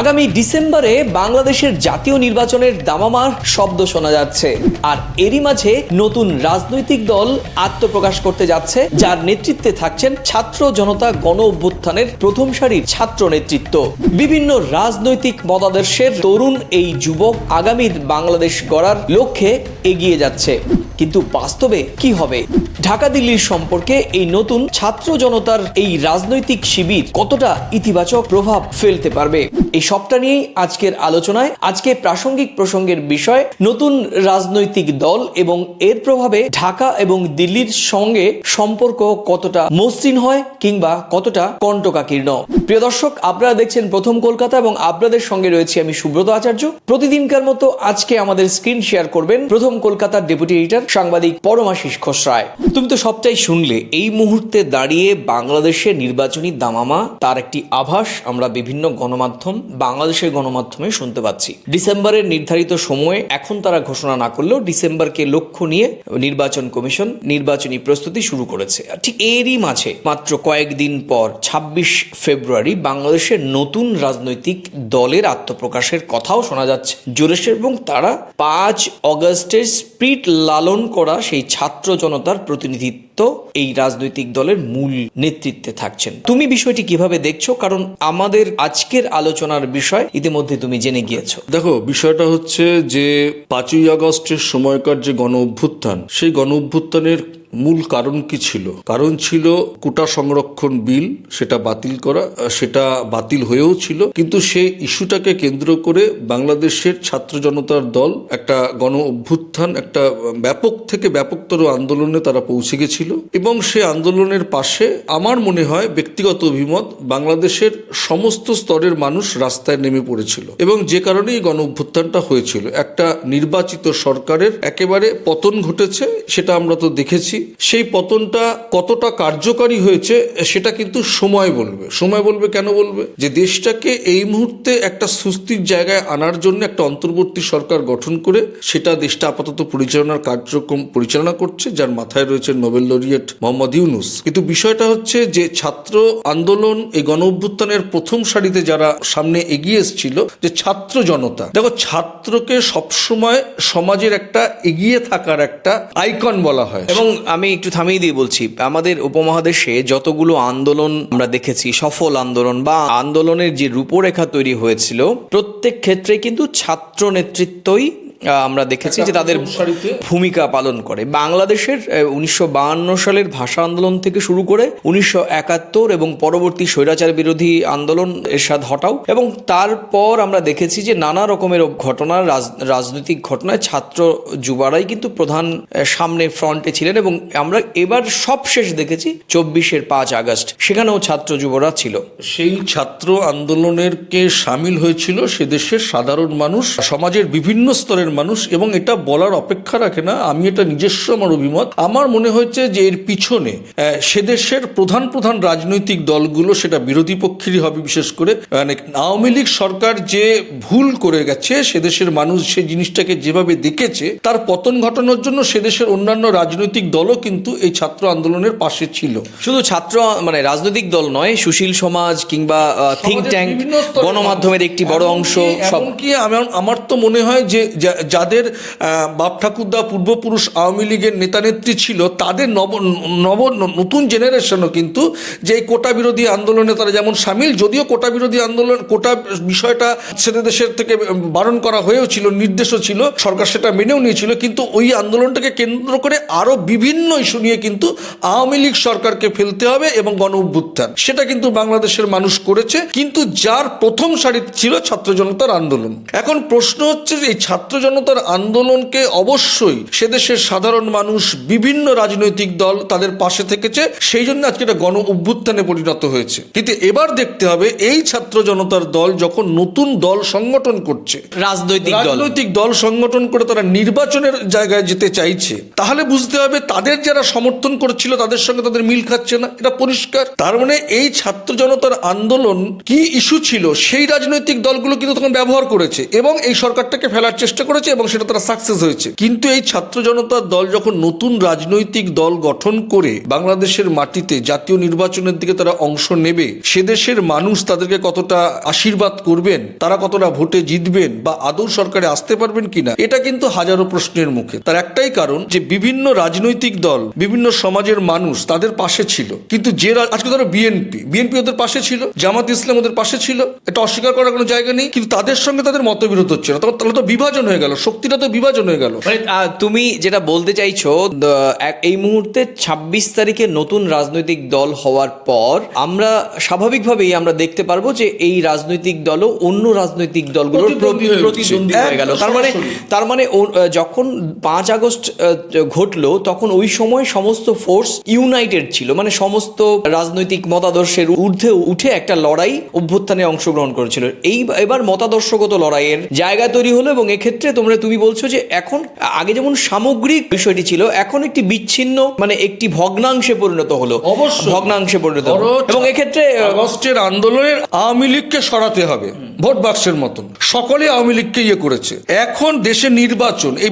আগামী ডিসেম্বরে বাংলাদেশের জাতীয় নির্বাচনের দামামার শব্দ শোনা যাচ্ছে। আর এরই মাঝে নতুন রাজনৈতিক দল আত্মপ্রকাশ করতে যাচ্ছে, যার নেতৃত্বে থাকছেন ছাত্র জনতা গণ অভ্যুত্থানের প্রথম সারির ছাত্র নেতৃত্ব। বিভিন্ন রাজনৈতিক মতাদর্শের তরুণ এই যুবক আগামীর বাংলাদেশ গড়ার লক্ষ্যে এগিয়ে যাচ্ছে। কিন্তু বাস্তবে কি হবে? ঢাকা দিল্লির সম্পর্কে এই নতুন ছাত্র জনতার এই রাজনৈতিক শিবির কতটা ইতিবাচক প্রভাব ফেলতে পারবে? এই সবটা নিয়েই আজকের আলোচনায়, আজকে প্রাসঙ্গিক প্রসঙ্গের বিষয়, নতুন রাজনৈতিক দল এবং এর প্রভাবে ঢাকা এবং দিল্লির সঙ্গে সম্পর্ক কতটা মসৃণ হয় কিংবা কতটা কণ্টকাকীর্ণ। প্রিয় দর্শক, আপনারা দেখছেন প্রথম কলকাতা এবং আপনাদের সঙ্গে রয়েছে আমি সুব্রত আচার্য। প্রতিদিনকার মতো আজকে আমাদের স্ক্রিন শেয়ার করবেন প্রথম কলকাতার ডেপুটি এডিটর, সাংবাদিক পরমাশিস খোসরায় তুমি তো সবটাই শুনলে, এই মুহূর্তে দাঁড়িয়ে বাংলাদেশের নির্বাচনী দামামা, তার একটি আভাস, আমরা বিভিন্ন গণমাধ্যম বাংলাদেশের গণমাধ্যমে শুনতে পাচ্ছি। ডিসেম্বরের নির্ধারিত সময়ে এখন তারা ঘোষণা না করলেও ডিসেম্বরকে লক্ষ্য নিয়ে নির্বাচন কমিশন নির্বাচনী প্রস্তুতি শুরু করেছে। ঠিক এরই মাঝে, মাত্র কয়েকদিন পর, ছাব্বিশ ফেব্রুয়ারি বাংলাদেশের নতুন রাজনৈতিক দলের আত্মপ্রকাশের কথাও শোনা যাচ্ছে। জোরেশে এবং তারা পাঁচ অগস্টের স্প্রিট লালন করা সেই ছাত্র জনতার প্রতিনিধিত্ব এই রাজনৈতিক দলের মূল নেতৃত্বে থাকছেন। তুমি বিষয়টি কীভাবে দেখছ? কারণ আমাদের আজকের আলোচনার বিষয় ইতিমধ্যে তুমি জেনে গিয়েছো। দেখো, বিষয়টা হচ্ছে যে পাঁচই আগস্টের সময়কার যে গণ অভ্যুত্থান সেই গণ অভ্যুত্থানের মূল কারণ কি ছিল? কারণ ছিল কোটা সংরক্ষণ বিল, সেটা বাতিল করা সেটা বাতিল হয়েও ছিল। কিন্তু সেই ইস্যুটাকে কেন্দ্র করে বাংলাদেশের ছাত্র জনতার দল একটা গণ অভ্যুত্থান, একটা ব্যাপক থেকে ব্যাপকতর আন্দোলনে তারা পৌঁছে গেছিল। এবং সে আন্দোলনের পাশে আমার মনে হয় ব্যক্তিগত অভিমত, বাংলাদেশের সমস্ত স্তরের মানুষ রাস্তায় নেমে পড়েছিল। এবং যে কারণে এই গণ অভ্যুত্থানটা হয়েছিল। একটা নির্বাচিত সরকারের একেবারে পতন ঘটেছে, সেটা আমরা তো দেখেছি। সেই পতনটা কতটা কার্যকারী হয়েছে, সেটা কিন্তু সময় বলবে। সময় বলবে কেন বলবে? যে দেশটাকে এই মুহূর্তে একটা সুস্থির জায়গায় আনার জন্য একটা অন্তর্বর্তী সরকার গঠন করে, সেটা দেশটা আপাতত পরিচালনার কার্যক্রম পরিচালনা করছে, যার মাথায় রয়েছে নোবেল লরিয়েট মোহাম্মদ ইউনুস। কিন্তু বিষয়টা হচ্ছে যে ছাত্র আন্দোলন এই গণ অভ্যুত্থানের প্রথম সারিতে যারা সামনে এগিয়ে এসেছিল, যে ছাত্র জনতা। দেখো, ছাত্রকে সবসময় সমাজের একটা এগিয়ে থাকার একটা আইকন বলা হয়। এবং আমি একটু থামিয়ে দিয়ে বলছি, আমাদের উপমহাদেশে যতগুলো আন্দোলন আমরা দেখেছি, সফল আন্দোলন বা আন্দোলনের যে রূপরেখা তৈরি হয়েছিল, প্রত্যেক ক্ষেত্রে কিন্তু ছাত্র নেতৃত্বই আমরা দেখেছি যে তাদের ভূমিকা পালন করে। বাংলাদেশের উনিশশো সালের ভাষা আন্দোলন থেকে শুরু করে উনিশশো একাত্তর এবং পরবর্তী স্বৈরাচার বিরোধী আন্দোলন এরশাদ হটাও এবং তারপর আমরা দেখেছি যে নানা রকমের ঘটনা রাজ- রাজনৈতিক ঘটনায় ছাত্র যুবারাই কিন্তু প্রধান সামনে ফ্রন্টে ছিলেন এবং আমরা এবার সবশেষ দেখেছি চব্বিশের পাঁচ আগস্ট সেখানেও ছাত্র যুবরা ছিল। সেই ছাত্র আন্দোলনের কে সামিল হয়েছিল? সে দেশের সাধারণ মানুষ সমাজের বিভিন্ন স্তরের মানুষ এবং এটা বলার অপেক্ষা রাখে না আমি এটা নিজস্ব আমার অভিমত। আমার মনে হয়েছে যে এর পিছনে সে দেশের প্রধান প্রধান রাজনৈতিক দলগুলো সেটা বিরোধী পক্ষেরই হবে বিশেষ করে। মানে আওয়ামী লীগ সরকার যে ভুল করে গেছে সে দেশের মানুষ সেই জিনিসটাকে যেভাবে দেখেছে তার পতন ঘটানোর জন্য সে দেশের অন্যান্য রাজনৈতিক দলও কিন্তু এই ছাত্র আন্দোলনের পাশে ছিল। শুধু ছাত্র মানে রাজনৈতিক দল নয় সুশীল সমাজ কিংবা থিঙ্ক ট্যাঙ্ক গণমাধ্যমের একটি বড় অংশ সব। এমনকি আমার তো মনে হয় যা- যাদের বাপ ঠাকুরদা পূর্বপুরুষ আওয়ামী লীগের নেতানেত্রী ছিল, তাদের নব নব, নতুন জেনারেশনও কিন্তু যে কোটা বিরোধী আন্দোলনে তারা যেমন সামিল, যদিও কোটা বিরোধী আন্দোলন, কোটা বিষয়টা সেটা দেশের থেকে বারণ করা হয়েও ছিল, নির্দেশও ছিল, সরকার সেটা মেনেও নিয়েছিল, কিন্তু ওই আন্দোলনটাকে কেন্দ্র করে আরও বিভিন্ন ইস্যু নিয়ে কিন্তু আওয়ামী লীগ সরকারকে ফেলতে হবে এবং গণ অভ্যুত্থান। সেটা কিন্তু বাংলাদেশের মানুষ করেছে, কিন্তু যার প্রথম সারি ছিল ছাত্র জনতার আন্দোলন। এখন প্রশ্ন হচ্ছে যে এই ছাত্র জনতার আন্দোলনকে অবশ্যই সে দেশের সাধারণ মানুষ বিভিন্ন রাজনৈতিক দল তাদের পাশে থেকেছে। সেই জন্য আজকে এটা গণ অভ্যুত্থানে পরিণত হয়েছে। কিন্তু এবার দেখতে হবে এই ছাত্র জনতার দল যখন নতুন দল সংগঠন করছে রাজনৈতিক দল। রাজনৈতিক দল সংগঠন করে তারা নির্বাচনের জায়গায় যেতে চাইছে তাহলে বুঝতে হবে তাদের যারা সমর্থন করছিল তাদের সঙ্গে তাদের মিল খাচ্ছে না এটা পরিষ্কার। তার মানে এই ছাত্র জনতার আন্দোলন কি ইস্যু ছিল সেই রাজনৈতিক দলগুলো কিন্তু তখন ব্যবহার করেছে এবং এই সরকারটাকে ফেলার চেষ্টা করে করেছে এবং সেটা তারা সাকসেস হয়েছে। কিন্তু এই ছাত্র জনতার দল যখন নতুন রাজনৈতিক দল গঠন করে বাংলাদেশের মাটিতে জাতীয় নির্বাচনের দিকে তারা অংশ নেবে, সে দেশের মানুষ তাদেরকে কতটা আশীর্বাদ করবেন, তারা কতটা ভোটে জিতবেন বা আদৌ সরকারে আসতে পারবেন কিনা, এটা কিন্তু হাজারো প্রশ্নের মুখে। তার একটাই কারণ যে বিভিন্ন রাজনৈতিক দল, বিভিন্ন সমাজের মানুষ তাদের পাশে ছিল। কিন্তু যে আজকে ধরো বিএনপি বিএনপি ওদের পাশে ছিল, জামাত ইসলাম ওদের পাশে ছিল, এটা অস্বীকার করার কোনো জায়গা নেই, কিন্তু তাদের সঙ্গে তাদের মতবিরোধ হচ্ছে না। তখন তাহলে তো বিভাজন হয়ে গেল শক্তিটা তো বিভাজন হয়ে গেল। মানে তুমি যেটা বলতে চাইছো এই মুহূর্তে ২৬ তারিখে নতুন রাজনৈতিক দল হওয়ার পর আমরা স্বাভাবিকভাবেই আমরা দেখতে পারব যে এই রাজনৈতিক দলও অন্য রাজনৈতিক দলগুলোর প্রতিদ্বন্দ্বী হয়ে গেল। তার মানে তার মানে যখন পাঁচ আগস্ট ঘটলো তখন ওই সময় সমস্ত ফোর্স ইউনাইটেড ছিল। মানে সমস্ত রাজনৈতিক মতাদর্শের ঊর্ধ্বে উঠে একটা লড়াই অভ্যুত্থানে অংশগ্রহণ করেছিল। এই এবার মতাদর্শগত লড়াইয়ের জায়গা তৈরি হলো এবং এক্ষেত্রে তোমরা তুমি বলছো যে এখন আগে যেমন সামগ্রিক বিষয়টি ছিল এখন একটি বিচ্ছিন্ন মানে একটি ভগ্নাংশে পরিণত হলো। অবশ্যই। ভগ্নাংশে পরিণত হলো। এবং এক্ষেত্রে আন্দোলনের আওয়ামী লীগকে সরাতে হবে। ভোট বাক্সের মতন। সকলে আওয়ামী লীগকে ইয়ে করেছে। এখন দেশে নির্বাচন, এই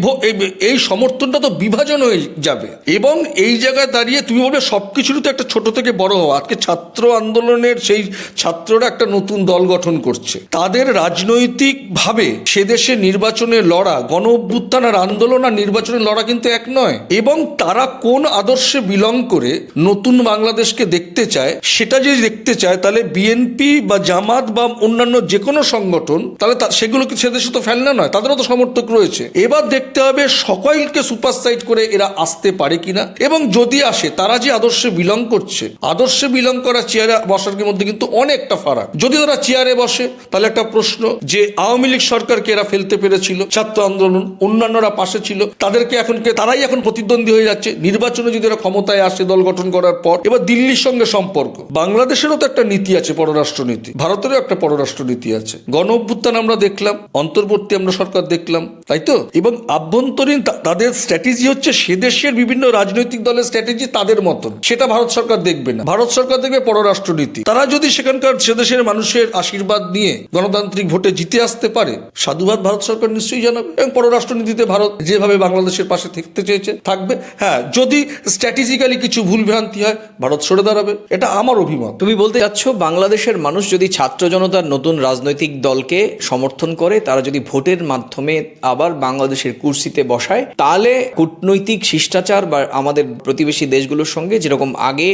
এই- সমর্থনটা তো বিভাজন হয়ে যাবে। এবং এই জায়গায় দাঁড়িয়ে তুমি বলবে সবকিছুরই তো একটা ছোট থেকে বড় হওয়া। আজকে ছাত্র আন্দোলনের সেই ছাত্ররা একটা নতুন দল গঠন করছে। তাদের রাজনৈতিক ভাবে সে দেশে নির্বাচনে লড়া, গণ অভ্যুত্থান আর আন্দোলন আর নির্বাচনে লড়া কিন্তু এক নয়। এবং তারা কোন আদর্শে বিলং করে নতুন বাংলাদেশকে দেখতে চায়, সেটা যদি দেখতে চায়, তাহলে বিএনপি বা জামাত বা অন্যান্য যে কোনো সংগঠন, তাহলে সেগুলো কি সে দেশে তো ফেলনা নয়, তাদেরও তো সমর্থক রয়েছে। এবার দেখতে হবে সকলকে সুপারসাইড করে এরা আসতে পারে কিনা। এবং যদি আসে, তারা যে আদর্শে বিলং করছে, আদর্শে বিলং করা চেয়ারে বসার মধ্যে কিন্তু অনেকটা ফারাক। যদি তারা চেয়ারে বসে, তাহলে একটা প্রশ্ন যে, আওয়ামী লীগ সরকারকে এরা ফেলতে পেরেছিল, ছাত্র আন্দোলন, অন্যান্যরা পাশে ছিল, তাদেরকে এখন তারাই এখন প্রতিদ্বন্দ্বী হয়ে যাচ্ছে। নির্বাচনে যদি এরা ক্ষমতায় আসে দল গঠন করার পর, এবার দিল্লির সঙ্গে সম্পর্ক। বাংলাদেশেরও তো একটা নীতি আছে পররাষ্ট্র নীতি ভারতেরও একটা পররাষ্ট্র নীতি আছে। গণ অভ্যুত্থান আমরা দেখলাম, অন্তর্বর্তী আমরা সরকার দেখলাম, তাই তো? এবং আভ্যন্তরীণ তাদের স্ট্র্যাটেজি হচ্ছে সে দেশের বিভিন্ন রাজনৈতিক দলের স্ট্র্যাটেজি তাদের মতন। সেটা ভারত সরকার দেখবে না। ভারত সরকার দেখবে পররাষ্ট্রনীতি। তারা যদি সেখানকার সে দেশের মানুষের আশীর্বাদ নিয়ে গণতান্ত্রিক ভোটে জিতে আসতে পারে, সাধুবাদ ভারত সরকার নিশ্চয়ই জানাবে এবং পররাষ্ট্রনীতিতে ভারত যেভাবে বাংলাদেশের পাশে থাকতে চেয়েছে, থাকবে। হ্যাঁ যদি স্ট্র্যাটেজিক্যালি কিছু ভুল ভ্রান্তি হয়, ভারত সরে দাঁড়াবে। এটা আমার অভিমত। তুমি বলতে চাচ্ছ, বাংলাদেশের মানুষ যদি ছাত্র জনতার নতুন রাজনৈতিক দলকে সমর্থন করে তারা যদি ভোটের মাধ্যমে আবার বাংলাদেশের কুর্সিতে বসায়, তাহলে কূটনৈতিক শিষ্টাচার বা আমাদের প্রতিবেশী দেশগুলোর সঙ্গে যেরকম আগে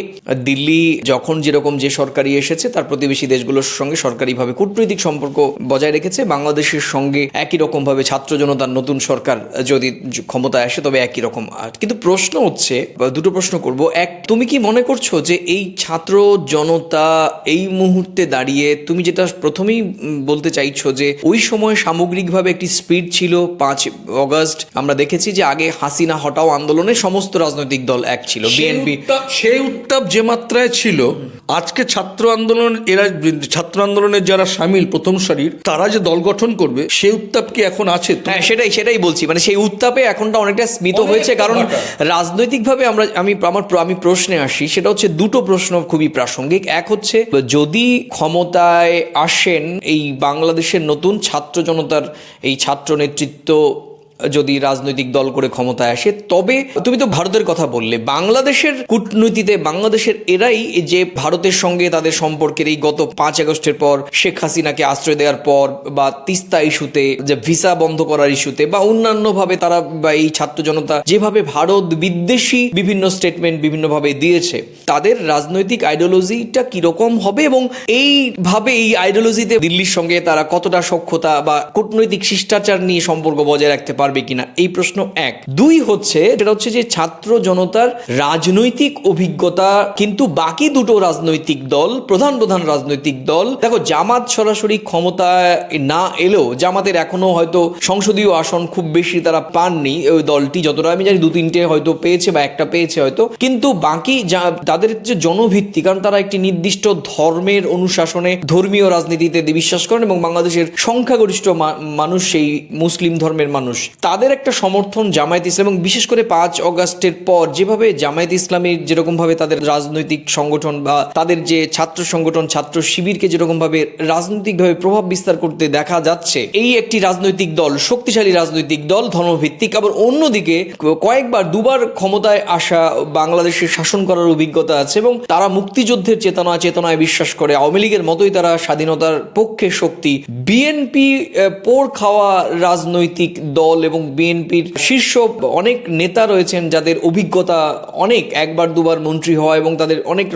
দিল্লি যখন যেরকম যে সরকারি এসেছে, তার প্রতিবেশী দেশগুলোর সঙ্গে সরকারিভাবে কূটনৈতিক সম্পর্ক বজায় রেখেছে। বাংলাদেশের সঙ্গে একই রকম ভাবে ছাত্র জনতার নতুন সরকার যদি ক্ষমতায় আসে, তবে একই রকম কিন্তু প্রশ্ন হচ্ছে দুটো প্রশ্ন করব। এক, তুমি কি মনে করছ যে এই ছাত্র জনতা এই মুহূর্তে দাঁড়িয়ে, তুমি যেটা প্রথমেই বলতে চাইছো যে ওই সময় সামগ্রিকভাবে একটি স্পিড ছিল পাঁচ অগস্ট। আমরা দেখেছি যে আগে হাসিনা হটাও আন্দোলনে সমস্ত রাজনৈতিক দল এক ছিল। বিএনপি সেই উত্তাপ- সেই উত্তাপ যে মাত্রায় ছিল আজকে ছাত্র আন্দোলন এরা ছাত্র আন্দোলনের যারা সামিল প্রথম সারির তারা যে দল গঠন করবে সেই উত্তাপ কি এখন আছে? হ্যাঁ সেটাই সেটাই বলছি। মানে সেই উত্তাপে এখনটা অনেকটা স্মিত হয়েছে কারণ। রাজনৈতিকভাবে আমরা আমি আমার আমি প্রশ্নে আসি সেটা হচ্ছে দুটো প্রশ্ন খুবই প্রাসঙ্গিক। এক হচ্ছে যদি ক্ষমতায় আসেন এই বাংলাদেশের নতুন ছাত্র জনতার এই ছাত্র নেতৃত্ব যদি রাজনৈতিক দল করে ক্ষমতায় আসে, তবে তুমি তো ভারতের কথা বললে, বাংলাদেশের কূটনীতিতে বাংলাদেশের এরাই যে ভারতের সঙ্গে তাদের সম্পর্কের এই গত পাঁচ আগস্টের পর শেখ হাসিনাকে আশ্রয় দেওয়ার পর বা তিস্তা ইস্যুতে যে ভিসা বন্ধ করার ইস্যুতে বা অন্যান্যভাবে তারা বা এই ছাত্র জনতা যেভাবে ভারত বিদ্বেষী বিভিন্ন স্টেটমেন্ট বিভিন্নভাবে দিয়েছে, তাদের রাজনৈতিক আইডিওলজিটা কীরকম হবে এবং এইভাবে এই আইডিওলজিতে দিল্লির সঙ্গে তারা কতটা সক্ষতা বা কূটনৈতিক শিষ্টাচার নিয়ে সম্পর্ক বজায় রাখতে পারবে কিনা? এই প্রশ্ন এক। দুই হচ্ছে, সেটা হচ্ছে যে ছাত্র জনতার রাজনৈতিক অভিজ্ঞতা, কিন্তু বাকি দুটো রাজনৈতিক দল, প্রধান প্রধান রাজনৈতিক দল, দেখো জামাত সরাসরি ক্ষমতায় না এলেও, জামাতের এখনও হয়তো সংসদীয় আসন খুব বেশি তারা পাননি, ওই দলটি যতটা আমি জানি দু তিনটে হয়তো পেয়েছে বা একটা পেয়েছে হয়তো, কিন্তু বাকি তাদের যে জনভিত্তি, কারণ তারা একটি নির্দিষ্ট ধর্মের অনুশাসনে ধর্মীয় রাজনীতিতে বিশ্বাস করেন এবং বাংলাদেশের সংখ্যাগরিষ্ঠ মানুষ সেই মুসলিম ধর্মের মানুষ। তাদের একটা সমর্থন জামায়াত ইসলাম এবং বিশেষ করে পাঁচ অগাস্টের পর যেভাবে জামায়াত ইসলামের যেরকম ভাবে তাদের রাজনৈতিক সংগঠন বা তাদের যে ছাত্র সংগঠন, ছাত্র শিবিরকে যেরকম ভাবে রাজনৈতিকভাবে প্রভাব বিস্তার করতে দেখা যাচ্ছে, এই একটি রাজনৈতিক দল, শক্তিশালী রাজনৈতিক দল, ধর্মভিত্তিক। আবার অন্যদিকে কয়েকবার, দুবার ক্ষমতায় আসা বাংলাদেশের শাসন করার অভিজ্ঞতা আছে এবং তারা মুক্তিযুদ্ধের চেতনা, চেতনায় বিশ্বাস করে। আওয়ামী লীগের মতোই তারা স্বাধীনতার পক্ষে শক্তি। বিএনপি পোর খাওয়া রাজনৈতিক দল এবং বিএনপির শীর্ষ অনেক নেতা রয়েছেন যাদের অভিজ্ঞতা অনেক, একবার, দুবার মন্ত্রী হওয়া এবং তাদের অনেক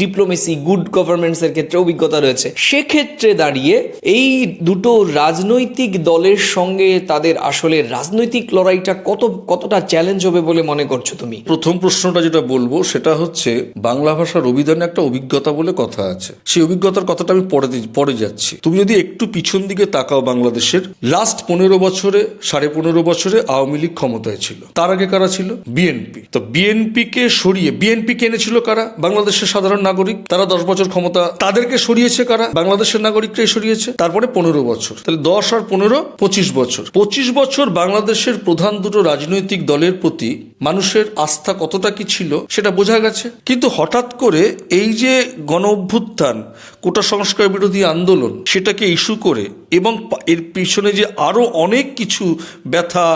ডিপ্লোমেসি গুড গভর্নমেন্টসের ক্ষেত্রে অভিজ্ঞতা রয়েছে। সেক্ষেত্রে দাঁড়িয়ে এই দুটো রাজনৈতিক দলের সঙ্গে তাদের আসলে রাজনৈতিক লড়াইটা কত, কতটা চ্যালেঞ্জ হবে বলে মনে করছ তুমি? প্রথম প্রশ্নটা যেটা বলব সেটা হচ্ছে, বাংলা ভাষার অভিধানে একটা অভিজ্ঞতা বলে কথা আছে। সেই অভিজ্ঞতার কথাটা আমি পরে পরে যাচ্ছি। তুমি যদি একটু পিছন দিকে তাকাও বাংলাদেশের লাস্ট পনেরো বছরে সাড়ে পনেরো বছরে আওয়ামী লীগ ক্ষমতায় ছিল। তার আগে কারা ছিল? বিএনপি। তো বিএনপি কে সরিয়ে, বিএনপি কে এনেছিল কারা? বাংলাদেশের সাধারণ নাগরিক। তারা দশ বছর ক্ষমতা তাদেরকে সরিয়েছে কারা? বাংলাদেশের নাগরিকরাই সরিয়েছে। তারপরে পনেরো বছর। তাহলে দশ আর পনেরো, পঁচিশ বছর। পঁচিশ বছর বাংলাদেশের প্রধান দুটো রাজনৈতিক দলের প্রতি মানুষের আস্থা কতটা কি ছিল, সেটা বোঝা গেছে। কিন্তু হঠাৎ করে এই যে গণ অভ্যুত্থান কোটা সংস্কার বিরোধী আন্দোলন সেটাকে ইস্যু করে এবং এর পিছনে যে আরও অনেক কিছু ব্যথা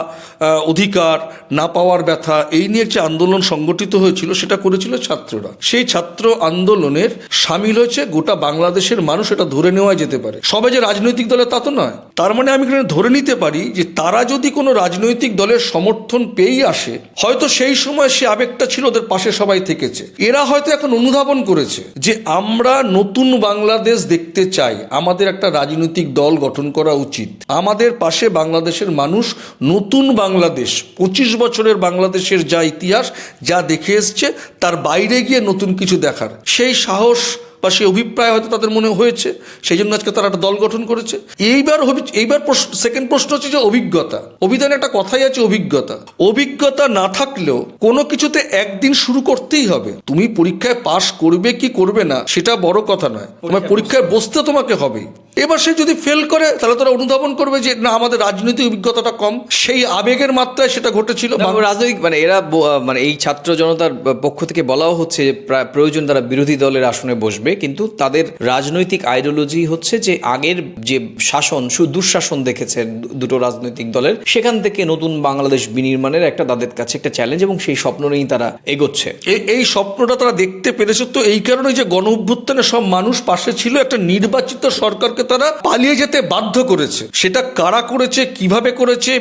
অধিকার, না পাওয়ার ব্যথা, এই নিয়ে যে আন্দোলন সংগঠিত হয়েছিল সেটা করেছিল ছাত্ররা। সেই ছাত্র আন্দোলনের সামিল হয়েছে গোটা বাংলাদেশের মানুষ, এটা ধরে নেওয়া যেতে পারে। সবে যে রাজনৈতিক দলে তা তো নয়। তার মানে আমি এখানে ধরে নিতে পারি যে তারা যদি কোনো রাজনৈতিক দলের সমর্থন পেয়েই আসে, হয়তো সেই সময় সে আবেগটা ছিল ওদের পাশে সবাই থেকেছে। এরা হয়তো এখন অনুধাবন করেছে যে আমরা নতুন বাংলাদেশ দেখতে চাই, আমাদের একটা রাজনৈতিক দল গঠন করা উচিত। আমাদের পাশে বাংলাদেশের মানুষ, নতুন বাংলাদেশ, পঁচিশ বছরের বাংলাদেশের যা ইতিহাস, যা দেখে এসছে, তার বাইরে গিয়ে নতুন কিছু দেখার। সেই সাহস বা সেই অভিপ্রায় হয়তো তাদের মনে হয়েছে সেই জন্য আজকে তারা একটা দল গঠন করেছে। এইবার এইবার সেকেন্ড প্রশ্ন হচ্ছে যে অভিজ্ঞতা। অভিধানে একটা কথাই আছে অভিজ্ঞতা। অভিজ্ঞতা না থাকলেও কোনো কিছুতে একদিন শুরু করতেই হবে। তুমি পরীক্ষায় পাশ করবে কি করবে না সেটা বড় কথা নয়। তোমার পরীক্ষায় বসতে তোমাকে হবেই। এবার সে যদি ফেল করে তাহলে তারা অনুধাবন করবে যে না আমাদের রাজনৈতিক অভিজ্ঞতাটা কম। সেই আবেগের মাত্রায় সেটা ঘটেছিল। রাজনৈতিক মানে এরা মানে এই ছাত্র জনতার পক্ষ থেকে বলাও হচ্ছে যে প্রা- প্রয়োজন তারা বিরোধী দলের আসনে বসবে। কিন্তু তাদের রাজনৈতিক আইডিওলজি হচ্ছে যে আগের যে শাসন দুঃশাসন দেখেছে দুটো রাজনৈতিক দলের সেখান থেকে নতুন বাংলাদেশ বিনির্মাণের একটা তাদের কাছে একটা চ্যালেঞ্জ এবং সেই স্বপ্ন নিয়েই তারা এগোচ্ছে। এই এই স্বপ্নটা তারা দেখতে পেরেছে। তো এই কারণে যে গণ অভ্যুত্থানে সব মানুষ পাশে ছিল একটা নির্বাচিত সরকারকে তারা পালিয়ে যেতে বাধ্য করেছে। সেটা কারা করেছে, কীভাবে করেছে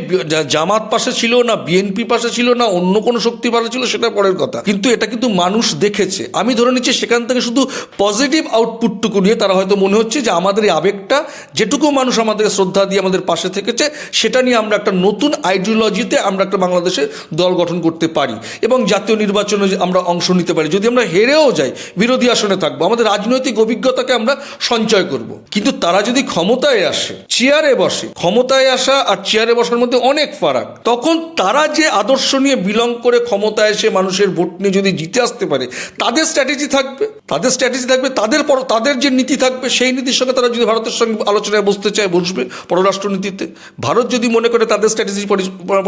জামাত পাশে ছিল না, বিএনপি পাশে ছিল না, অন্য কোনো শক্তি পাশে ছিল, সেটা পরের কথা। কিন্তু এটা কিন্তু মানুষ দেখেছে। আমি ধরে নিচ্ছি সেখান থেকে শুধু পজিটিভ আউটপুটটুকু নিয়ে তারা হয়তো মনে হচ্ছে যে আমাদের এই আবেগটা, যেটুকু মানুষ আমাদের শ্রদ্ধা দিয়ে আমাদের পাশে থেকেছে, সেটা নিয়ে আমরা একটা নতুন আইডিওলজিতে আমরা একটা বাংলাদেশে দল গঠন করতে পারি এবং জাতীয় নির্বাচনে আমরা অংশ নিতে পারি। যদি আমরা হেরেও যাই, বিরোধী আসনে থাকব, আমাদের রাজনৈতিক অভিজ্ঞতাকে আমরা সঞ্চয় করব। কিন্তু তারা যদি ক্ষমতায় আসে, চেয়ারে বসে, ক্ষমতায় আসা আর চেয়ারে বসার মধ্যে অনেক ফারাক, তখন তারা যে আদর্শ নিয়ে বিলং করে ক্ষমতায় এসে মানুষের ভোট নিয়ে যদি জিতে আসতে পারে, তাদের স্ট্র্যাটেজি থাকবে। তাদের স্ট্র্যাটেজি থাকবে, তাদের পর, তাদের যে নীতি থাকবে, সেই নীতির সঙ্গে তারা যদি ভারতের সঙ্গে আলোচনায় বসতে চায়, বসবে পররাষ্ট্রনীতিতে। ভারত যদি মনে করে তাদের স্ট্র্যাটেজি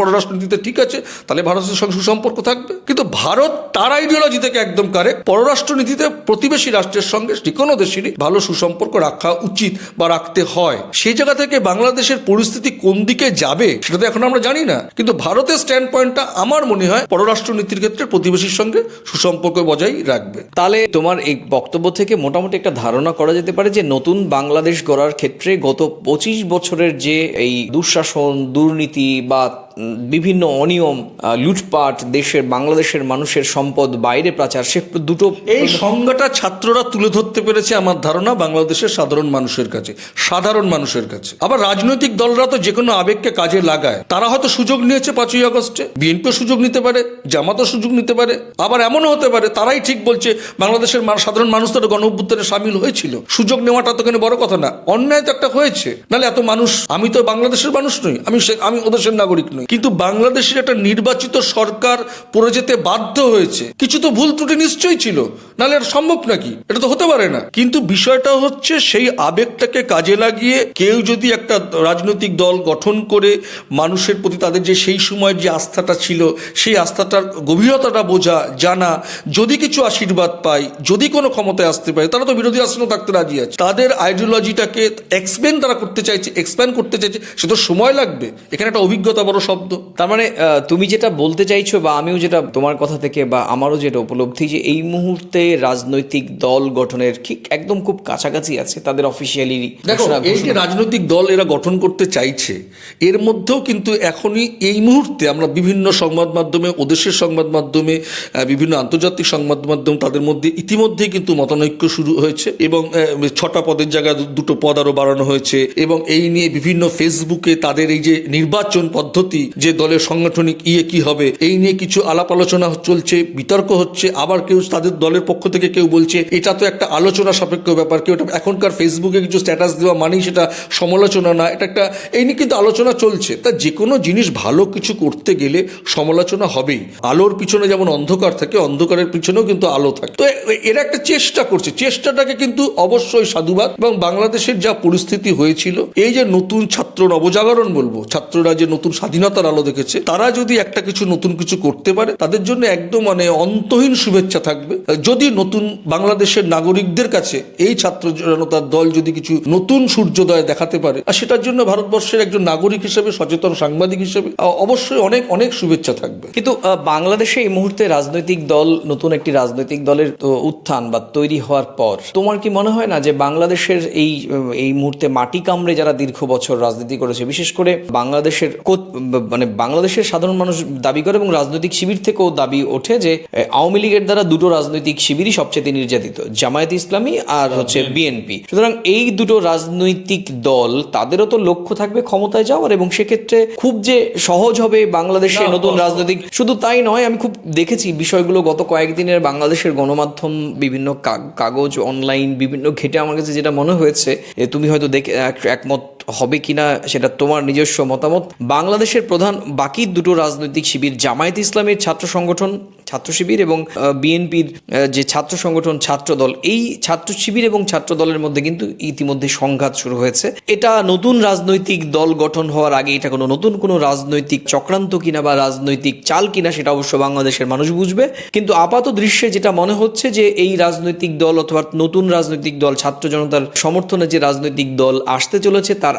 পররাষ্ট্রনীতিতে ঠিক আছে, তাহলে ভারতের সঙ্গে সুসম্পর্ক থাকবে। কিন্তু ভারত তার আইডিওলজি থেকে একদম কারেক্ট পররাষ্ট্রনীতিতে প্রতিবেশী রাষ্ট্রের সঙ্গে যে কোনো দেশেরই ভালো সুসম্পর্ক রাখা উচিত। বা রাখতে হয়। সেই জায়গা থেকে বাংলাদেশের পরিস্থিতি কোন দিকে যাবে, সেটা তো এখন আমরা জানি না। কিন্তু ভারতের স্ট্যান্ড পয়েন্টটা আমার মনে হয় পররাষ্ট্রনীতির ক্ষেত্রে প্রতিবেশীর সঙ্গে সুসম্পর্ক বজায় রাখবে। তাহলে তোমার এই বক্তব্য থেকে মোটামুটি একটা ধারণা করা যেতে পারে যে নতুন বাংলাদেশ গড়ার ক্ষেত্রে গত পঁচিশ বছরের যে এই দুঃশাসন, দুর্নীতি বা বিভিন্ন অনিয়ম লুটপাট, দেশের, বাংলাদেশের মানুষের সম্পদ, বাইরে পাচার, সে দুটো এই সংজ্ঞাটা ছাত্ররা তুলে ধরতে পেরেছে আমার ধারণা বাংলাদেশের সাধারণ মানুষের কাছে, সাধারণ মানুষের কাছে। আবার রাজনৈতিক দলরা তো যে কোনো আবেগকে কাজে লাগায়। তারা হয়তো সুযোগ নিয়েছে পাঁচই আগস্টে, বিএনপিও সুযোগ নিতে পারে, জামাতও সুযোগ নিতে পারে, আবার এমনও হতে পারে, তারাই ঠিক বলছে, বাংলাদেশের সাধারণ মানুষ তো গণ অভ্যুত্থানে সামিল হয়েছিল। সুযোগ নেওয়াটা তো এখানে বড় কথা না, অন্যায় তো একটা হয়েছে। নাহলে এত মানুষ, আমি তো বাংলাদেশের মানুষ নই, আমি আমি ওদেশের নাগরিক নই। কিন্তু বাংলাদেশের একটা নির্বাচিত সরকার পড়ে যেতে বাধ্য হয়েছে। কিছু তো ভুল ত্রুটি নিশ্চয়ই ছিল। নাহলে আর সম্ভব নাকি? এটা তো হতে পারে না। কিন্তু বিষয়টা হচ্ছে সেই আবেগটাকে কাজে লাগিয়ে কেউ যদি একটা রাজনৈতিক দল গঠন করে মানুষের প্রতি তাদের যে সেই সময় যে আস্থাটা ছিল, সেই আস্থাটার গভীরতাটা বোঝা, জানা, যদি কিছু আশীর্বাদ পায়, যদি কোনো ক্ষমতায় আসতে পারে, তারা তো বিরোধী আসনও থাকতে রাজি আছে। তাদের আইডিওলজিটাকে এক্সপ্লেন তারা করতে চাইছে এক্সপ্যান্ড করতে চাইছে, সে তো সময় লাগবে। এখানে একটা অভিজ্ঞতা বড় শব্দ। তার মানে তুমি যেটা বলতে চাইছো বা আমিও যেটা তোমার কথা থেকে বা আমারও যেটা উপলব্ধি যে এই মুহূর্তে রাজনৈতিক দল গঠনের ঠিক একদম খুব কাছাকাছি আছে তাদের অফিসিয়ালি দেখো এই যে রাজনৈতিক দল এরা গঠন করতে চাইছে এর মধ্যেও কিন্তু এখনই এই মুহূর্তে আমরা বিভিন্ন সংবাদ মাধ্যমে ওদেশের সংবাদ মাধ্যমে বিভিন্ন আন্তর্জাতিক সংবাদ মাধ্যম তাদের মধ্যে ইতিমধ্যেই কিন্তু মতানৈক্য শুরু হয়েছে এবং ছটা পদের জায়গায় দুটো পদ আরও বাড়ানো হয়েছে এবং এই নিয়ে বিভিন্ন ফেসবুকে তাদের এই যে নির্বাচন পদ্ধতি যে দলের সাংগঠনিক ইয়ে কি হবে, এই নিয়ে কিছু আলাপ আলোচনা চলছে, বিতর্ক হচ্ছে, আবার কেউ তাদের দলের পক্ষ থেকে কেউ বলছে, এটা তো একটা আলোচনা সাপেক্ষ ব্যাপার, কেউ এখনকার ফেসবুকে কিছু স্ট্যাটাস দেওয়া মানেই সেটা সমালোচনা না, এটা একটা, এই নিয়ে কিন্তু আলোচনা চলছে। তা যে কোনো জিনিস ভালো কিছু করতে গেলে সমালোচনা হবেই। আলোর পিছনে যেমন অন্ধকার থাকে, অন্ধকারের পিছনেও কিন্তু আলো থাকে। তো এরা একটা চেষ্টা করছে, চেষ্টাটাকে কিন্তু অবশ্যই সাধুবাদ, এবং বাংলাদেশের যা পরিস্থিতি হয়েছিল, এই যে নতুন ছাত্র নবজাগরণ বলব, ছাত্ররা যে নতুন স্বাধীনতার আলো দেখেছে, তারা যদি একটা কিছু নতুন কিছু করতে পারে, তাদের জন্য একদম মানে অন্তহীন শুভেচ্ছা থাকবে। যদি নতুন বাংলাদেশের নাগরিকদের কাছে এই ছাত্র জনতার দল যদি কিছু নতুন সূর্যোদয় দেখাতে পারে, আর সেটার জন্য ভারতবর্ষের একজন নাগরিক হিসেবে, সচেতন সাংবাদিক হিসেবে অবশ্যই অনেক অনেক শুভেচ্ছা থাকবে। কিন্তু বাংলাদেশে এই মুহূর্তে রাজনৈতিক দল, নতুন একটি রাজনৈতিক দলের উত্থান বা তৈরি হওয়ার পর, তোমার কি মনে হয় না যে বাংলাদেশের এই এই মুহূর্তে মাটি কামড়ে যারা দীর্ঘ বছর রাজনীতি করেছে, বিশেষ করে বাংলাদেশের মানে বাংলাদেশের সাধারণ মানুষ দাবি করে এবং রাজনৈতিক শিবির থেকেও দাবি ওঠে যে আওয়ামী লীগের দ্বারা দুটো রাজনৈতিক শিবিরই সবচেয়ে নির্যাতিত জামায়াত ইসলামী আর হচ্ছে বিএনপি। সুতরাং এই দুটো রাজনৈতিক দল তাদেরও তো লক্ষ্য থাকবে ক্ষমতায় যাওয়ার এবং সেক্ষেত্রে খুব যে সহজ হবে বাংলাদেশে নতুন রাজনৈতিক শুধু তাই নয় আমি খুব দেখেছি বিষয়গুলো গত কয়েকদিনের বাংলাদেশের গণমাধ্যম বিভিন্ন কাগজ অনলাইন বিভিন্ন ঘেটে আমার কাছে যেটা মনে হয়েছে এ, তুমি হয়তো দেখে এক- একমত হবে কিনা সেটা তোমার নিজস্ব মতামত। বাংলাদেশের প্রধান বাকি দুটো রাজনৈতিক শিবির জামায়াত ইসলামের ছাত্র সংগঠন ছাত্র শিবির এবং বিএনপির যে ছাত্র সংগঠন ছাত্র দল, এই ছাত্র শিবির এবং ছাত্র দলের মধ্যে কিন্তু ইতিমধ্যে সংঘাত শুরু হয়েছে। এটা নতুন রাজনৈতিক দল গঠন হওয়ার আগে এটা কোনো নতুন কোনো রাজনৈতিক চক্রান্ত কিনা বা রাজনৈতিক চাল কিনা সেটা অবশ্য বাংলাদেশের মানুষ বুঝবে। কিন্তু আপাত দৃশ্যে যেটা মনে হচ্ছে যে এই রাজনৈতিক দল অথবা নতুন রাজনৈতিক দল, ছাত্র জনতার সমর্থনে যে রাজনৈতিক দল আসতে চলেছে তার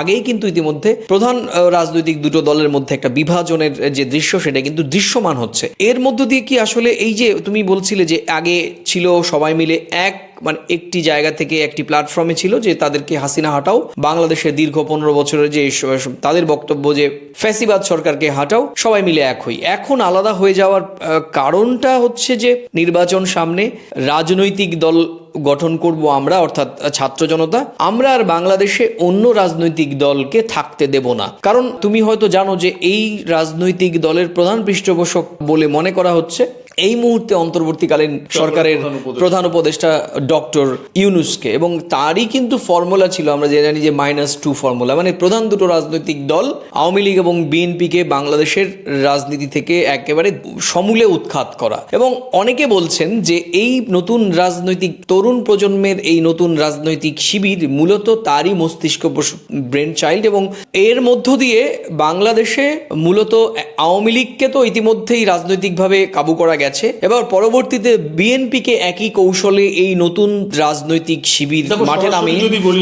আগেই কিন্তু ইতিমধ্যে প্রধান রাজনৈতিক দুটো দলের মধ্যে একটা বিভাজনের যে দৃশ্য সেটা কিন্তু দৃশ্যমান হচ্ছে। এর মধ্য দিয়ে কি আসলে এই যে তুমি বলছিলে যে আগে ছিল সবাই মিলে এক মানে একটি জায়গা থেকে একটি প্ল্যাটফর্মে ছিল যে তাদেরকে হাসিনা হাটাও বাংলাদেশের দীর্ঘ পনেরো বছরের যে তাদের বক্তব্য যে ফ্যাসিবাদ সরকারকে হাটাও, সবাই মিলে এক হই। এখন আলাদা হয়ে যাওয়ার কারণটা হচ্ছে যে নির্বাচন সামনে রাজনৈতিক দল গঠন করব আমরা, অর্থাৎ ছাত্র জনতা, আমরা আর বাংলাদেশে অন্য রাজনৈতিক দলকে থাকতে দেব না। কারণ তুমি হয়তো জানো যে এই রাজনৈতিক দলের প্রধান পৃষ্ঠপোষক বলে মনে করা হচ্ছে এই মুহূর্তে অন্তর্বর্তীকালীন সরকারের প্রধান উপদেষ্টা। ডক্টর ইউনুসকে। এবং তারই কিন্তু ফর্মুলা ছিল আমরা যে জানি যে মাইনাস টু ফর্মুলা মানে প্রধান দুটো রাজনৈতিক দল আওয়ামী লীগ এবং বিএনপিকে বাংলাদেশের রাজনীতি থেকে একেবারে সমূলে উৎখাত করা। এবং অনেকে বলছেন যে এই নতুন রাজনৈতিক তরুণ প্রজন্মের এই নতুন রাজনৈতিক শিবির মূলত তারই মস্তিষ্ক ব্রেন চাইল্ড এবং এর মধ্য দিয়ে বাংলাদেশে মূলত আওয়ামী লীগকে তো ইতিমধ্যেই রাজনৈতিকভাবে কাবু করা গেছে। এবার পরবর্তীতে বিএনপিকে একই কৌশলে এই নতুন রাজনৈতিক শিবির মাঠে নামিয়ে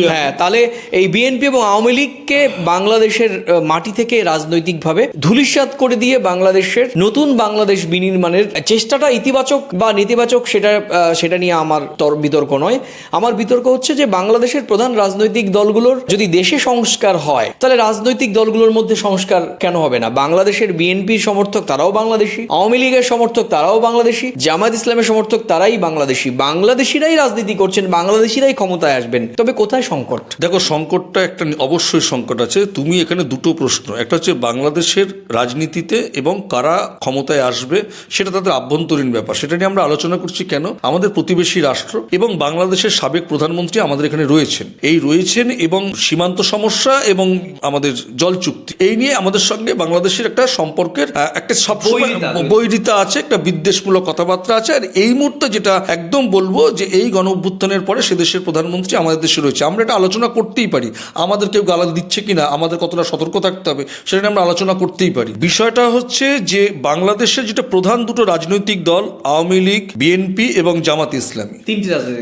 হ্যাঁ তাহলে এই বিএনপি এবং আওয়ামী লীগকে বাংলাদেশের মাটি থেকে রাজনৈতিকভাবে ধূলিসাৎ করে দিয়ে বাংলাদেশের নতুন বাংলাদেশ বিনির্মাণের চেষ্টাটা ইতিবাচক বা নেতিবাচক সেটা সেটা নিয়ে আমার তর- বিতর্ক নয়। আমার বিতর্ক হচ্ছে যে বাংলাদেশের প্রধান রাজনৈতিক দলগুলোর যদি দেশে সংস্কার হয় তাহলে রাজনৈতিক দলগুলোর মধ্যে সংস্কার কেন হবে না? বাংলাদেশের বিএনপির সমর্থক তারাও বাংলাদেশি আওয়ামী লীগের সমর্থক তারাও তারাও বাংলাদেশি জামাত ইসলামের সমর্থক তারাই বাংলাদেশি। বাংলাদেশিরাই রাজনীতি করছেন বাংলাদেশিরাই ক্ষমতায় আসবেন। তবে কোথায় সংকট? দেখো সংকটটা একটা অবশ্যই সংকট আছে। তুমি এখানে দুটো প্রশ্ন। একটা হচ্ছে বাংলাদেশের রাজনীতিতে এবং কারা ক্ষমতায় আসবে সেটা তাদের আভ্যন্তরীণ ব্যাপার। সেটা নিয়ে আমরা আলোচনা করছি কেন? আমাদের প্রতিবেশী রাষ্ট্র এবং বাংলাদেশের সাবেক প্রধানমন্ত্রী আমাদের এখানে রয়েছেন। এই রয়েছেন এবং সীমান্ত সমস্যা এবং আমাদের জল চুক্তি। এই নিয়ে আমাদের সঙ্গে বাংলাদেশের একটা সম্পর্কের একটা বৈরিতা বৈরিতা আছে একটা বিদ্বেষমূলক কথাবার্তা আছে আর এই মুহূর্তে যেটা একদম বলব যে এই গণ অভ্যুত্থানের পরে সে দেশের প্রধানমন্ত্রী আমাদের দেশে রয়েছে। আমরা এটা আলোচনা করতেই পারি। আমাদের কেউ গালাল দিচ্ছে কিনা আমাদের কতটা সতর্ক থাকতে হবে সেটা নিয়ে আমরা আলোচনা করতেই পারি। বিষয়টা হচ্ছে যে বাংলাদেশের যেটা প্রধান দুটো রাজনৈতিক দল আওয়ামী লীগ বিএনপি এবং জামাত ইসলামী।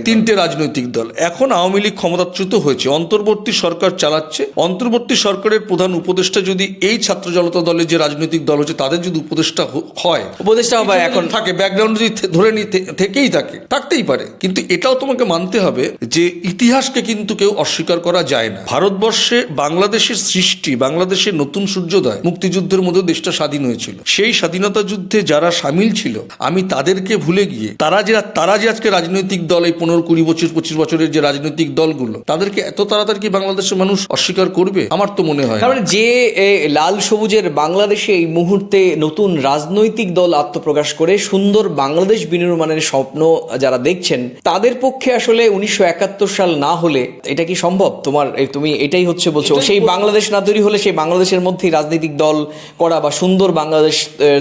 তিনটে রাজনৈতিক দল। এখন আওয়ামী লীগ ক্ষমতাচ্যুত হয়েছে। অন্তর্বর্তী সরকার চালাচ্ছে। অন্তর্বর্তী সরকারের প্রধান উপদেষ্টা যদি এই ছাত্র জনতা দলের যে রাজনৈতিক দল হচ্ছে তাদের যদি উপদেষ্টা হয়। উপদেষ্টা হবে এখন থাকে ব্যাকগ্রাউন্ড যদি ধরে নি থেকেই থাকে থাকতেই পারে। কিন্তু এটাও তোমাকে মানতে হবে যে ইতিহাসকে কিন্তু কেউ অস্বীকার করা যায় না। ভারতবর্ষে বাংলাদেশের সৃষ্টি বাংলাদেশের নতুন সূর্যোদয় মুক্তিযুদ্ধের মধ্যে দেশটা স্বাধীন হয়েছিল। সেই স্বাধীনতা যুদ্ধে যারা সামিল ছিল আমি তাদেরকে ভুলে গিয়ে তারা যে তারা যে আজকে রাজনৈতিক দল এই পনেরো কুড়ি বছর পঁচিশ বছরের যে রাজনৈতিক দলগুলো তাদেরকে এত তাড়াতাড়ি কি বাংলাদেশের মানুষ অস্বীকার করবে? আমার তো মনে হয় কারণ যে এ, লাল সবুজের বাংলাদেশে এই মুহূর্তে নতুন রাজনৈতিক দল আত্মপ্রকাশ করে সুন্দর বাংলাদেশ বিনির্মাণের স্বপ্ন যারা দেখছেন তাদের পক্ষে আসলে উনিশশো একাত্তর সাল না হলে এটা কি সম্ভব? তোমার তুমি এটাই হচ্ছে বলছো সেই বাংলাদেশ না তৈরি হলে সেই বাংলাদেশের মধ্যেই রাজনৈতিক দল করা বা সুন্দর বাংলাদেশ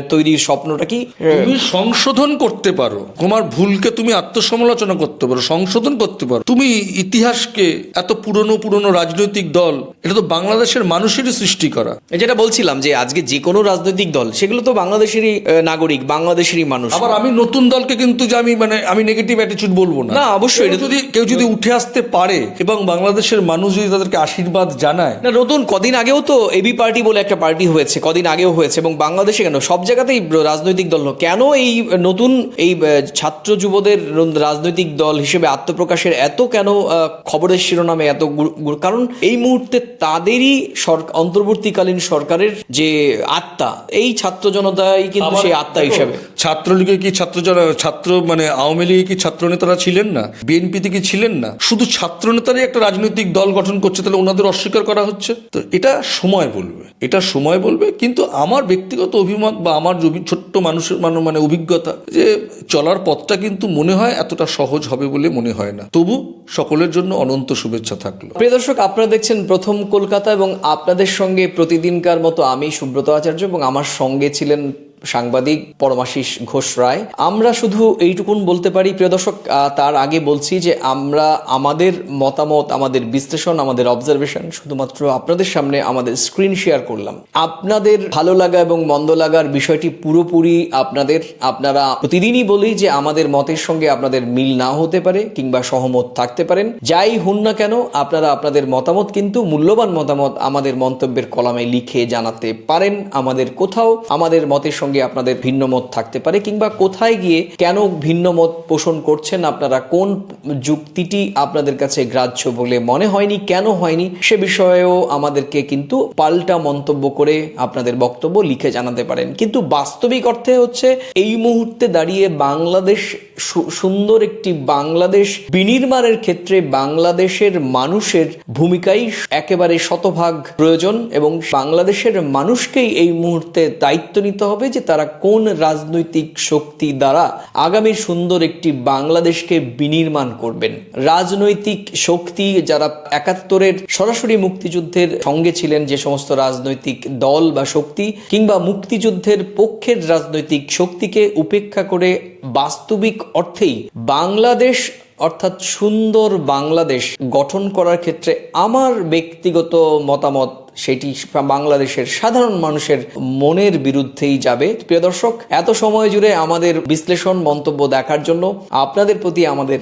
তৈরির স্বপ্নটা কি? তুমি সংশোধন করতে পারো। তোমার ভুলকে তুমি আত্মসমালোচনা করতে পারো সংশোধন করতে পারো। তুমি ইতিহাসকে এত পুরনো পুরনো রাজনৈতিক দল এটা তো বাংলাদেশের মানুষেরই সৃষ্টি করা। যেটা বলছিলাম যে আজকে যে কোনো রাজনৈতিক দল সেগুলো তো বাংলাদেশেরই নাগরিক নাগরিক বাংলাদেশেরই মানুষ। আবার আমি নতুন দলকে কিন্তু যে আমি মানে আমি নেগেটিভ অ্যাটিচিউড বলব না। না, অবশ্যই। যদি কেউ যদি উঠে আসতে পারে এবং বাংলাদেশের মানুষ যদি তাদেরকে আশীর্বাদ জানায়। না নতুন কদিন আগেও তো এবি পার্টি বলে একটা পার্টি হয়েছে কদিন আগেও হয়েছে এবং বাংলাদেশে কেন? সব জায়গাতেই রাজনৈতিক দল কেন এই নতুন এই ছাত্র যুবদের রাজনৈতিক দল হিসেবে আত্মপ্রকাশের এত কেন খবরের শিরোনামে এত কারণ এই মুহূর্তে তাদেরই অন্তর্বর্তীকালীন সরকারের যে আত্মা এই ছাত্র জনতাই কিন্তু সেই আত্মা হিসেবে। ছাত্রলীগে কি ছাত্র যারা- ছাত্র মানে আওয়ামী লীগে কি ছাত্র নেতারা ছিলেন না? বিএনপিতে কি ছিলেন না? শুধু ছাত্র নেতারাই একটা রাজনৈতিক দল গঠন করছে, তাহলে ওনাদের অস্বীকার করা হচ্ছে? তো এটা সময় বলবে। এটা সময় বলবে, কিন্তু আমার ব্যক্তিগত অভিমত বা আমার ছোট্ট মানুষের মানে মানে অভিজ্ঞতা যে চলার পথটা কিন্তু মনে হয় এতটা সহজ হবে বলে মনে হয় না। তবু সকলের জন্য অনন্ত শুভেচ্ছা থাকল। প্রিয় দর্শক, আপনারা দেখছেন প্রথম কলকাতা এবং আপনাদের সঙ্গে প্রতিদিনকার মতো আমি সুব্রত আচার্য এবং আমার সঙ্গে ছিলেন সাংবাদিক পরমাশিস ঘোষ রায়। আমরা শুধু এইটুকুন বলতে পারি, প্রিয় দর্শক তার আগে বলছি যে আমরা আমাদের মতামত, আমাদের বিশ্লেষণ, আমাদের অবজারভেশন শুধুমাত্র আপনাদের সামনে আমাদের স্ক্রিন শেয়ার করলাম। আপনাদের ভালো লাগা এবং মন্দ লাগার বিষয়টি পুরোপুরি আপনাদের, আপনারা প্রতিদিনই বলি যে আমাদের মতের সঙ্গে আপনাদের মিল না হতে পারে কিংবা সহমত থাকতে পারেন। যাই হন না কেন, আপনারা আপনাদের মতামত কিন্তু মূল্যবান মতামত আমাদের মন্তব্যের কলামে লিখে জানাতে পারেন। আমাদের কোথাও আমাদের মতের সঙ্গে আপনাদের ভিন্ন মত থাকতে পারে কিংবা কোথায় গিয়ে কেন ভিন্ন মত পোষণ করছেন আপনারা, কোন যুক্তিটি আপনাদের কাছে গ্রাহ্য বলে মনে হয়নি, কেন হয়নি, সে বিষয়েও আমাদেরকে কিন্তু পাল্টা মন্তব্য করে আপনাদের বক্তব্য লিখে জানাতে পারেন। কিন্তু বাস্তবিক অর্থে হচ্ছে এই মুহূর্তে দাঁড়িয়ে বাংলাদেশ সুন্দর একটি বাংলাদেশ বিনির্মাণের ক্ষেত্রে বাংলাদেশের মানুষের ভূমিকাই একেবারে শতভাগ প্রয়োজন এবং বাংলাদেশের মানুষকেই এই মুহূর্তে দায়িত্ব নিতে হবে যে তারা কোন রাজনৈতিক শক্তি দ্বারা আগামী সুন্দর একটি বাংলাদেশকে বিনির্মাণ করবেন? রাজনৈতিক শক্তি যারা একাত্তরের সরাসরি মুক্তিযুদ্ধের সঙ্গে ছিলেন যে সমস্ত রাজনৈতিক দল বা শক্তি, কিংবা মুক্তিযুদ্ধের পক্ষের রাজনৈতিক শক্তিকে উপেক্ষা করে বাস্তবিক অর্থেই বাংলাদেশ, অর্থাৎ সুন্দর বাংলাদেশ গঠন করার ক্ষেত্রে আমার ব্যক্তিগত মতামত সেটি বাংলাদেশের সাধারণ মানুষের মনের বিরুদ্ধেই যাবে। প্রিয় দর্শক এত সময় জুড়ে আমাদের বিশ্লেষণ মন্তব্য দেখার জন্য আপনাদের প্রতি আমাদের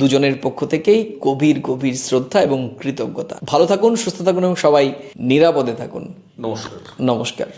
দুজনের পক্ষ থেকেই গভীর গভীর শ্রদ্ধা এবং কৃতজ্ঞতা। ভালো থাকুন সুস্থ থাকুন এবং সবাই নিরাপদে থাকুন। নমস্কার। নমস্কার।